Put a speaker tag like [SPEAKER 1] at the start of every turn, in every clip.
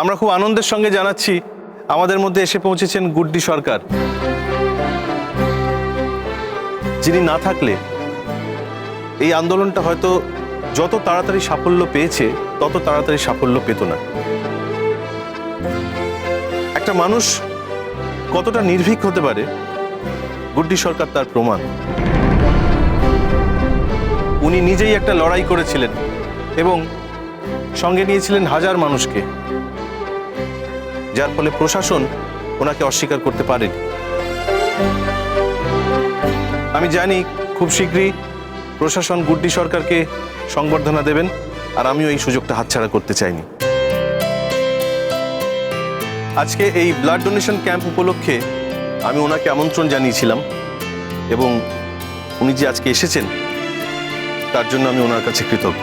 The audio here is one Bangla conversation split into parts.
[SPEAKER 1] আমরা খুব আনন্দের সঙ্গে জানাচ্ছি, আমাদের মধ্যে এসে পৌঁছেছেন গুড্ডি সরকার। যিনি না থাকলে এই আন্দোলনটা হয়তো যত তাড়াতাড়ি সাফল্য পেয়েছে, তত তাড়াতাড়ি সাফল্য পেত না। একটা মানুষ কতটা নির্ভীক হতে পারে, গুড্ডি সরকার তার প্রমাণ। উনি নিজেই একটা লড়াই করেছিলেন এবং সঙ্গে নিয়েছিলেন হাজার মানুষকে। যার ফলে প্রশাসন ওনাকে অস্বীকার করতে পারেনি। আমি জানি খুব শীঘ্রই প্রশাসন গুড্ডি সরকারকে সংবর্ধনা দেবেন, আর আমিও এই সুযোগটা হাতছাড়া করতে চাইনি। আজকে এই ব্লাড ডোনেশন ক্যাম্প উপলক্ষে আমি ওনাকে আমন্ত্রণ জানিয়েছিলাম, এবং উনি যে আজকে এসেছেন, তার জন্য আমি ওনার কাছে কৃতজ্ঞ।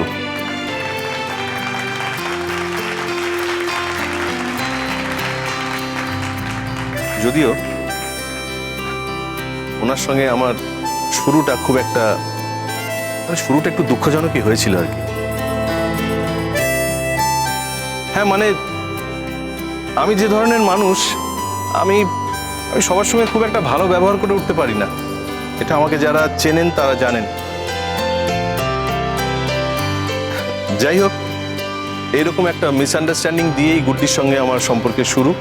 [SPEAKER 1] যদিও ওনার সঙ্গে আমার শুরুটা খুব একটা মানে শুরুটা একটু দুঃখজনকই হয়েছিল আর কি। হ্যাঁ মানে আমি যে ধরনের মানুষ, আমি আমি সবার সঙ্গে খুব একটা ভালো ব্যবহার করে উঠতে পারি না। এটা আমাকে যারা চেনেন তারা জানেন। যাই হোক এইরকম একটা মিসআন্ডারস্ট্যান্ডিং দিয়েই গুড্ডির সঙ্গে আমার সম্পর্কে শুরু।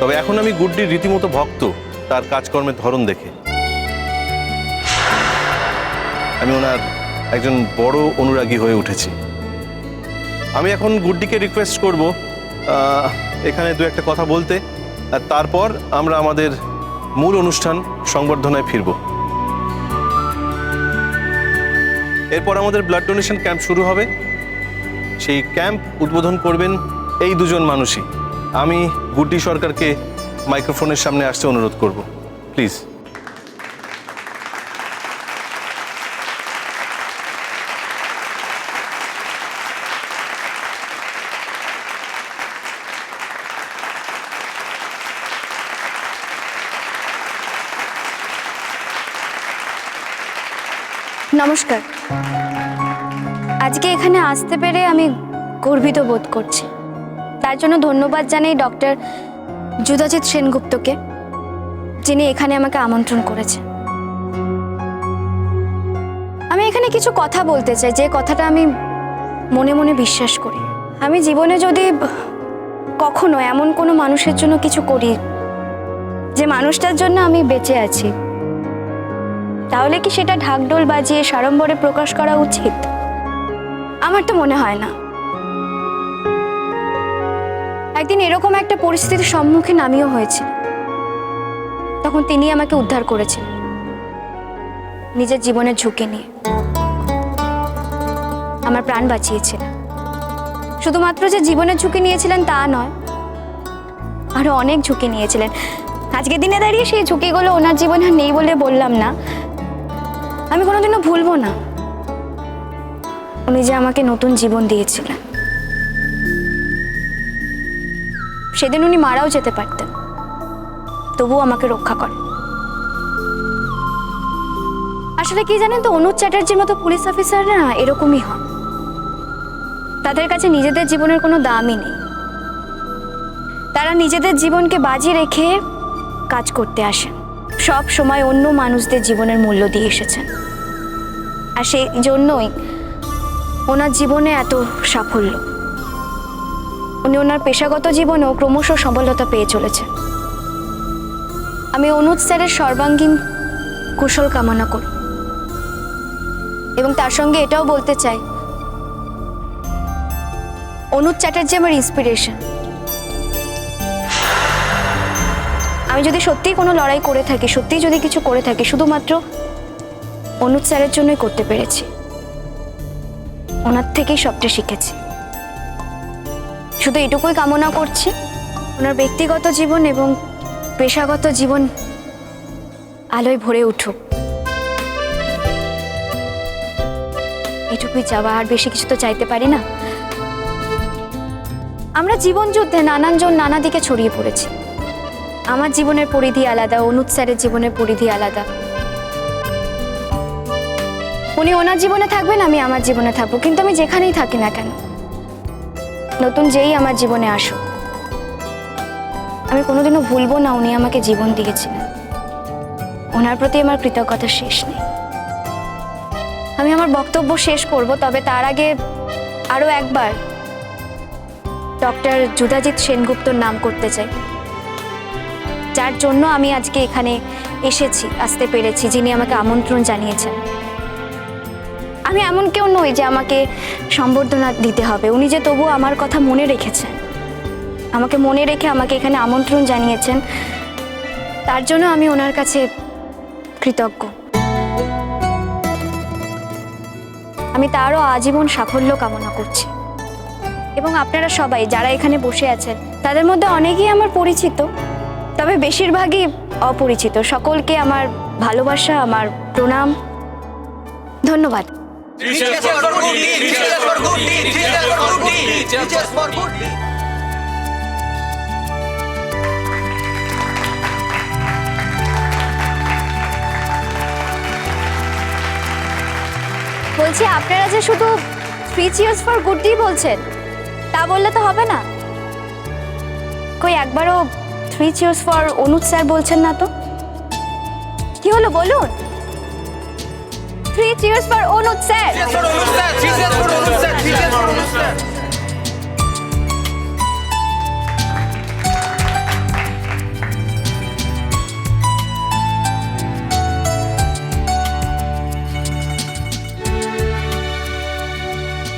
[SPEAKER 1] তবে এখন আমি গুড্ডির রীতিমতো ভক্ত, তার কাজকর্মের ধরন দেখে। আমি ওনার একজন বড় অনুরাগী হয়ে উঠেছি। আমি এখন গুড্ডিকে রিকোয়েস্ট করব এখানে দু একটা কথা বলতে, আর তারপর আমরা আমাদের মূল অনুষ্ঠান সংবর্ধনায় ফিরব। এরপর আমাদের ব্লাড ডোনেশন ক্যাম্প শুরু হবে। সেই ক্যাম্প উদ্বোধন করবেন এই দুজন মানুষই। আমি গুড্ডি সরকারকে মাইক্রোফোনের সামনে আসতে অনুরোধ করব। প্লিজ।
[SPEAKER 2] নমস্কার। আজকে এখানে আসতে পেরে আমি গর্বিত বোধ করছি। তার জন্য ধন্যবাদ জানাই ডক্টর যুদাজিৎ সেনগুপ্তকে, যিনি এখানে আমাকে আমন্ত্রণ করেছে আমি এখানে কিছু কথা বলতে চাই, যে কথাটা আমি মনে মনে বিশ্বাস করি। আমি জীবনে যদি কখনো এমন কোনো মানুষের জন্য কিছু করি, যে মানুষটার জন্য আমি বেঁচে আছি, তাহলে কি সেটা ঢাকঢোল বাজিয়ে সাড়ম্বরে প্রকাশ করা উচিত? আমার তো মনে হয় না। একদিন এরকম একটা পরিস্থিতির সম্মুখীন আমিও হয়েছি। তখন তিনি আমাকে উদ্ধার করেছেন। নিজের জীবনের ঝুঁকি নিয়ে। আমার প্রাণ বাঁচিয়েছিলেন শুধুমাত্র যে জীবনের ঝুঁকি নিয়েছিলেন তা নয়, আরও অনেক ঝুঁকি নিয়েছিলেন। আজকের দিনে দাঁড়িয়ে সেই ঝুঁকিগুলো ওনার জীবনে নেই বলে বললাম না। আমি কোনোদিনও ভুলবো না। উনি যে আমাকে নতুন জীবন দিয়েছিলেন। সেদিন উনি মারাও যেতে পারতেন। তবুও আমাকে রক্ষা করে আসলে কি জানেন তো অনুজ চ্যাটার্জির মতো পুলিশ অফিসাররা এরকমই হন। তাদের কাছে নিজেদের জীবনের কোনো দামই নেই। তারা নিজেদের জীবনকে বাজি রেখে কাজ করতে আসেন। সব সময় অন্য মানুষদের জীবনের মূল্য দিয়ে এসেছেন। আর সেই জন্যই ওনার জীবনে এত সাফল্য। উনি ওনার পেশাগত জীবনেও ক্রমশ সফলতা পেয়ে চলেছেন আমি অনুজ স্যারের সর্বাঙ্গীন কুশল কামনা করি। এবং তার সঙ্গে এটাও বলতে চাই, অনুজ চ্যাটার্জি আমার ইন্সপিরেশন আমি যদি সত্যিই কোনো লড়াই করে থাকি, সত্যিই যদি কিছু করে থাকি, শুধুমাত্র অনুজ স্যারের জন্যই করতে পেরেছি। ওনার থেকেই সবটা শিখেছি। শুধু এটুকুই কামনা করছি। ওনার ব্যক্তিগত জীবন এবং পেশাগত জীবন আলোয় ভরে উঠুক। এটুকুই চাওয়া, আর বেশি কিছু তো চাইতে পারি না। আমরা জীবন যুদ্ধে নানানজন নানা দিকে ছড়িয়ে পড়েছি। আমার জীবনের পরিধি আলাদা, অনুজ স্যারের জীবনের পরিধি আলাদা। উনি ওনার জীবনে থাকবেন, আমি আমার জীবনে থাকব, কিন্তু আমি যেখানেই থাকি না কেন। নতুন যেই আমার জীবনে আসুক। আমি কোনোদিনও ভুলবো না উনি আমাকে জীবন দিয়েছিলেন। ওনার প্রতি আমার কৃতজ্ঞতা শেষ নেই। আমি আমার বক্তব্য শেষ করব, তবে তার আগে আরও একবার ডক্টর যুদাজিৎ সেনগুপ্তর নাম করতে চাই। যার জন্য আমি আজকে এখানে এসেছি, আসতে পেরেছি, যিনি আমাকে আমন্ত্রণ জানিয়েছেন। আমি এমন কেউ নই যে আমাকে সম্বর্ধনা দিতে হবে। উনি যে তবু আমার কথা মনে রেখেছেন, আমাকে মনে রেখে আমাকে এখানে আমন্ত্রণ জানিয়েছেন, তার জন্য আমি ওনার কাছে কৃতজ্ঞ। আমি তারও আজীবন সাফল্য কামনা করছি। এবং আপনারা সবাই যারা এখানে বসে আছেন, তাদের মধ্যে অনেকেই আমার পরিচিত, তবে বেশিরভাগই অপরিচিত। সকলকে আমার ভালোবাসা, আমার প্রণাম। ধন্যবাদ। বলছি, আপনারা যে শুধু three cheers for good D বলছেন, তা বললে তো হবে না। কই, একবারও three cheers for Anuj sir বলছেন না তো? কি হলো, বলুন। Three cheers for Anuj sir.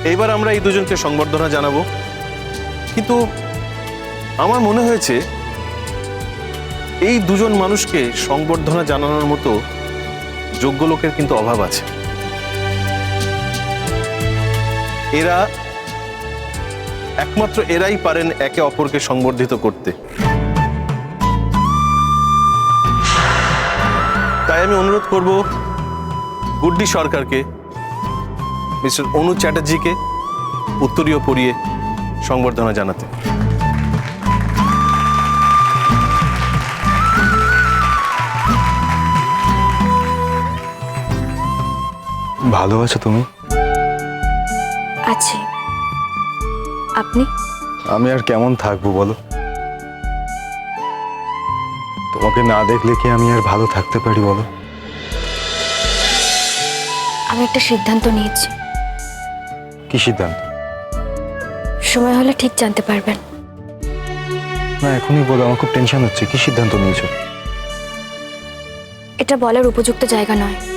[SPEAKER 1] এইবার আমরা এই দুজনকে সংবর্ধনা জানাব কিন্তু আমার মনে হয়েছে এই দুজন মানুষকে সংবর্ধনা জানানোর মতো যোগ্য লোকের কিন্তু অভাব আছে। এরা একমাত্র এরাই পারেন একে অপরকে সংবর্ধিত করতে। তাই আমি অনুরোধ করব গুড্ডি সরকারকে, মিস্টার অনু চ্যাটার্জিকে উত্তরীয় পরিয়ে সংবর্ধনা জানাতে।
[SPEAKER 3] ভালো আছো তুমি?
[SPEAKER 2] আছি। আপনি?
[SPEAKER 3] আমি আর কেমন থাকব বলো? তোমাকে না দেখলে কি আমি আর ভালো থাকতে পারি বলো?
[SPEAKER 2] আমি একটা সিদ্ধান্ত নিয়েছি।
[SPEAKER 3] কি সিদ্ধান্ত?
[SPEAKER 2] সময় হলে ঠিক জানতে পারবেন।
[SPEAKER 3] না এখনই বলো আমার খুব টেনশন হচ্ছে। কি সিদ্ধান্ত নিয়েছো?
[SPEAKER 2] এটা বলার উপযুক্ত জায়গা নয়।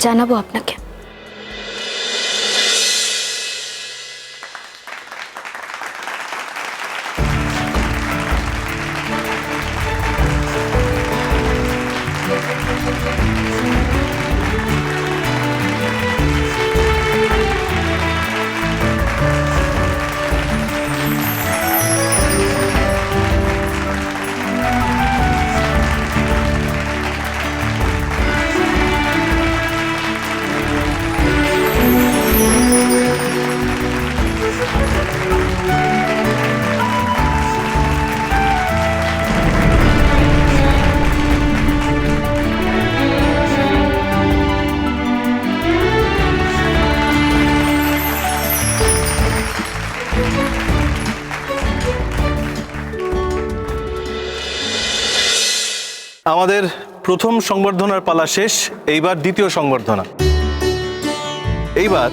[SPEAKER 2] জানাব আপনাকে।
[SPEAKER 1] আমাদের প্রথম সংবর্ধনার পালা শেষ এইবার দ্বিতীয় সংবর্ধনা। এইবার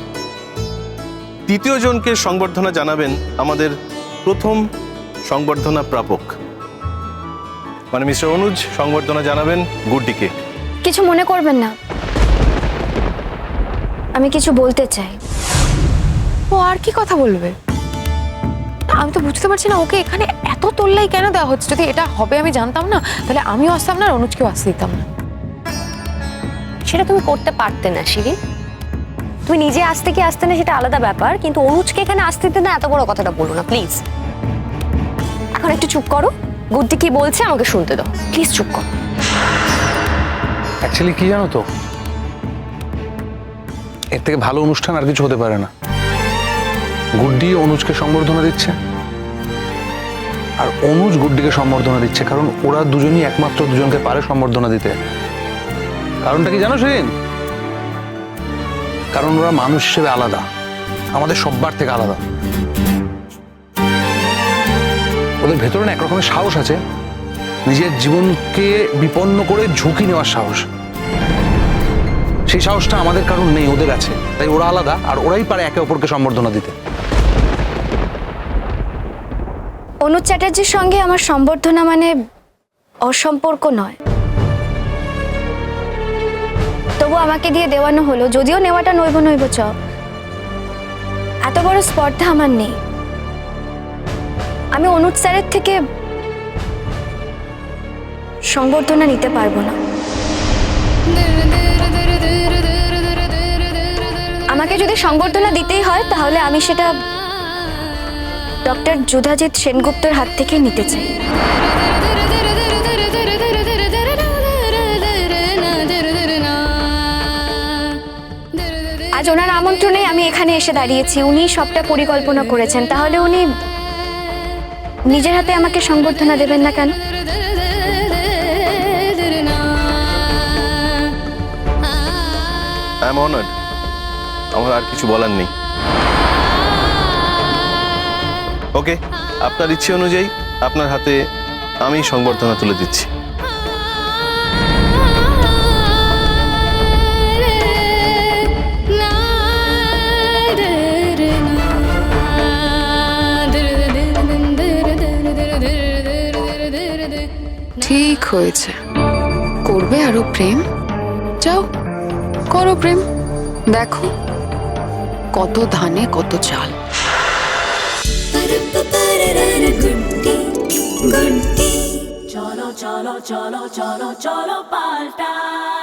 [SPEAKER 1] তৃতীয় জনকে সংবর্ধনা জানাবেন আমাদের প্রথম সংবর্ধনা প্রাপক। মানে মিস্টার অনুজ সংবর্ধনা জানাবেন গুড্ডিকে।
[SPEAKER 2] কিছু মনে করবেন না। আমি কিছু বলতে চাই।
[SPEAKER 4] ও আর কি কথা বলবে? আমি তো বুঝতে পারছি না ওকে এখানে তোল্লাই কেন দেওয়া হচ্ছে? যদি এটা হবে আমি জানতাম না তাহলে আমিও আসতাম না আর অনুজকেও আসতে দিতাম না।
[SPEAKER 5] সেটা তুমি করতে পারতে না শিরিন। তুমি নিজে আসতে কি আসতে না সেটা আলাদা ব্যাপার কিন্তু অনুজকে এখানে আসতে দিতে না এত বড় কথাটা বলো না প্লিজ। এখন একটু চুপ করো। গুড্ডি কি বলছে আমাকে শুনতে দাও। প্লিজ চুপ করো।
[SPEAKER 6] অ্যাকচুয়ালি কি জানো তো? এর থেকে ভালো অনুষ্ঠান আর কিছু হতে পারে না। গুড্ডি অনুজকে সম্বর্ধনা দিচ্ছে। অনুজ গুড্ডিকে সম্বর্ধনা দিচ্ছে, কারণ ওরা দুজনই একমাত্র দুজনকে পারে সম্বর্ধনা দিতে। কারণটা কি জানো, সেদিন? কারণ ওরা মানুষ হিসেবে আলাদা। আমাদের সব্বার থেকে আলাদা। ওদের ভেতরে না একরকমের সাহস আছে। নিজের জীবনকে বিপন্ন করে ঝুঁকি নেওয়ার সাহস। সেই সাহসটা আমাদের কারণ নেই, ওদের আছে। তাই ওরা আলাদা, আর ওরাই পারে একে অপরকে সম্বর্ধনা দিতে।
[SPEAKER 2] অনুজ চ্যাটার্জির সঙ্গে আমার সম্বর্ধনা মানে অসম্পর্ক নয়। তবু আমাকে দিয়ে দেওয়ানো হলো, যদিও নেওয়াটা নইব নইব চ এত বড় স্পর্ধা আমার নেই। আমি অনুজ স্যারের থেকে সংবর্ধনা নিতে পারব না। আমাকে যদি সংবর্ধনা দিতেই হয়, তাহলে আমি সেটা ডক্টর যুধাজিৎ সেনগুপ্তর হাত থেকে নিতে চাই। আজ ওনার আমন্ত্রণে আমি এখানে এসে দাঁড়িয়েছি। উনি সবটা পরিকল্পনা করেছেন। তাহলে উনি নিজের হাতে আমাকে সংবর্ধনা দেবেন না কেন?
[SPEAKER 1] আমার আর কিছু বলার নেই। ওকে, আপনার ইচ্ছে অনুযায়ী আপনার হাতে আমি সংবর্ধনা তুলে দিচ্ছি।
[SPEAKER 4] ঠিক হয়েছে। করবে আরও প্রেম? যাও, করো প্রেম। দেখো, কত ধানে, কত চাল।
[SPEAKER 7] Cholo cholo cholo cholo cholo palta